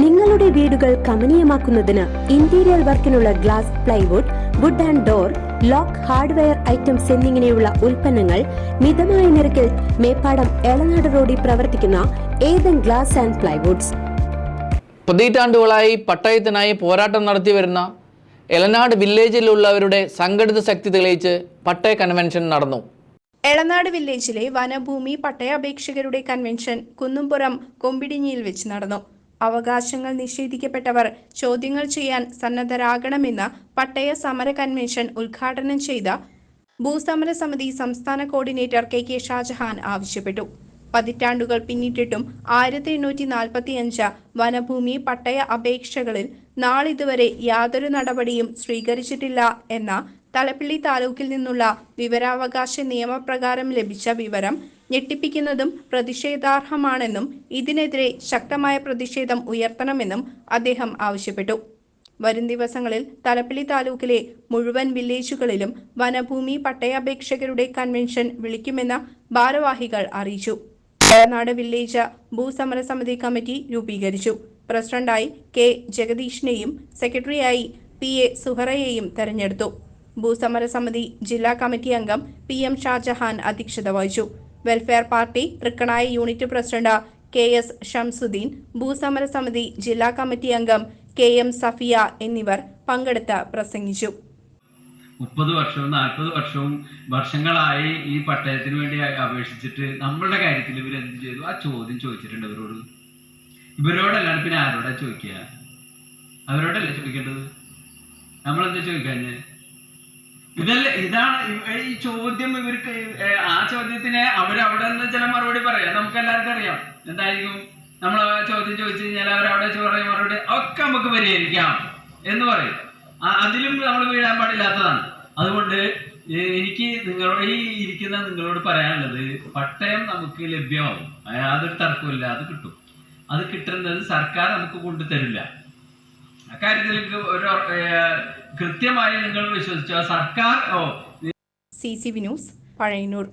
നിങ്ങളുടെ വീടുകൾ കമനീയമാക്കുന്നതിന് interior വർക്കിനുള്ള glass plywood wood and door lock hardware items എന്നിങ്ങനെയുള്ള ഉൽപ്പന്നങ്ങൾ മിതമായ നിരക്കിൽ മേപ്പാടം എളനാട് റോഡിൽ പ്രവർത്തിക്കുന്ന ഏതൻ ഗ്ലാസ് ആൻഡ് പ്ലൈവുഡ്സ് പതിറ്റാണ്ടുകളായി പട്ടയത്തിനായി പോരാട്ടം നടത്തി വരുന്ന എളനാട് വില്ലേജിലുള്ളവരുടെ സംഘടിത ശക്തി തെളിയിച്ച് പട്ടയ കൺവെൻഷൻ നടന്നു. എളനാട് വില്ലേജിലെ വനഭൂമി പട്ടയാപേക്ഷകരുടെ കൺവെൻഷൻ കുന്നുംപുറം കൊമ്പിടിഞ്ഞിയിൽ വെച്ച് നടന്നു. അവകാശങ്ങൾ നിഷേധിക്കപ്പെട്ടവർ ചോദ്യങ്ങൾ ചെയ്യാൻ സന്നദ്ധരാകണമെന്ന് പട്ടയ സമര കൺവെൻഷൻ ഉദ്ഘാടനം ചെയ്ത ഭൂസമര സമിതി സംസ്ഥാന കോർഡിനേറ്റർ കെ കെ ഷാജഹാൻ ആവശ്യപ്പെട്ടു. പതിറ്റാണ്ടുകൾ പിന്നിട്ടിട്ടും ആയിരത്തി എണ്ണൂറ്റി നാൽപ്പത്തി അഞ്ച് വനഭൂമി പട്ടയ അപേക്ഷകളിൽ നാളിതുവരെ യാതൊരു നടപടിയും സ്വീകരിച്ചിട്ടില്ല എന്ന തലപ്പിള്ളി താലൂക്കിൽ നിന്നുള്ള വിവരാവകാശ നിയമപ്രകാരം ലഭിച്ച വിവരം ഞെട്ടിപ്പിക്കുന്നതും പ്രതിഷേധാർഹമാണെന്നും ഇതിനെതിരെ ശക്തമായ പ്രതിഷേധം ഉയർത്തണമെന്നും അദ്ദേഹം ആവശ്യപ്പെട്ടു. വരും ദിവസങ്ങളിൽ തലപ്പിള്ളി താലൂക്കിലെ മുഴുവൻ വില്ലേജുകളിലും വനഭൂമി പട്ടയാപേക്ഷകരുടെ കൺവെൻഷൻ വിളിക്കുമെന്ന് ഭാരവാഹികൾ അറിയിച്ചു. വയനാട് വില്ലേജ് ഭൂസമരസമിതി കമ്മിറ്റി രൂപീകരിച്ചു. പ്രസിഡന്റായി കെ. ജഗദീഷിനെയും സെക്രട്ടറിയായി പി. എ. സുഹറയെയും തെരഞ്ഞെടുത്തു. ഭൂസമരസമിതി ജില്ലാ കമ്മിറ്റി അംഗം പി. എം. ഷാജഹാൻ അധ്യക്ഷത വഹിച്ചു. Welfare party Thrikkanaya unit president K S Shamsuddeen ഭൂസമര സമിതി ജില്ലാ കമ്മിറ്റി അംഗം കെ എം സഫിയ എന്നിവർ പങ്കെടുത്ത് പ്രസംഗിച്ചു. മുപ്പത് വർഷവും നാൽപ്പത് വർഷവും വർഷങ്ങളായി ഈ പട്ടയത്തിന് വേണ്ടി അപേക്ഷിച്ചിട്ട് നമ്മളുടെ കാര്യത്തിൽ ഇവർ എന്ത് ചെയ്തു? ആ ചോദ്യം ചോദിച്ചിട്ടുണ്ട് ഇവരോട്. ഇവരോടല്ലാണ്ട് പിന്നെ ആരോടാ ചോദിക്കുക? അവരോടല്ലേ ചോദിക്കേണ്ടത്? നമ്മളെന്താ ചോദിക്കാഞ്ഞ്? ഇതല്ല ഇതാണ് ഈ ചോദ്യം ഇവർക്ക് ആ ചോദ്യത്തിന് അവരവിടെ നിന്ന് ചില മറുപടി പറയാം. നമുക്ക് എല്ലാവർക്കും അറിയാം. എന്തായിരിക്കും? നമ്മൾ ആ ചോദ്യം ചോദിച്ചു കഴിഞ്ഞാൽ അവരവിടെ പറയും മറുപടി ഒക്കെ നമുക്ക് പരിഹരിക്കാം എന്ന് പറയും. അതിലും നമ്മൾ വീഴാൻ പാടില്ലാത്തതാണ്. അതുകൊണ്ട് എനിക്ക് നിങ്ങളോട് ഈ ഇരിക്കുന്ന നിങ്ങളോട് പറയാനുള്ളത് പട്ടയം നമുക്ക് ലഭ്യമാവും. അതൊരു തർക്കമില്ല അത് കിട്ടും. അത് കിട്ടുന്നത് സർക്കാർ നമുക്ക് കൊണ്ടുതരില്ല. അക്കാര്യത്തിൽ ഒരു കൃത്യമായി നിങ്ങൾ വിശ്വസിച്ച സർക്കാർ C C V news Pazhayannur.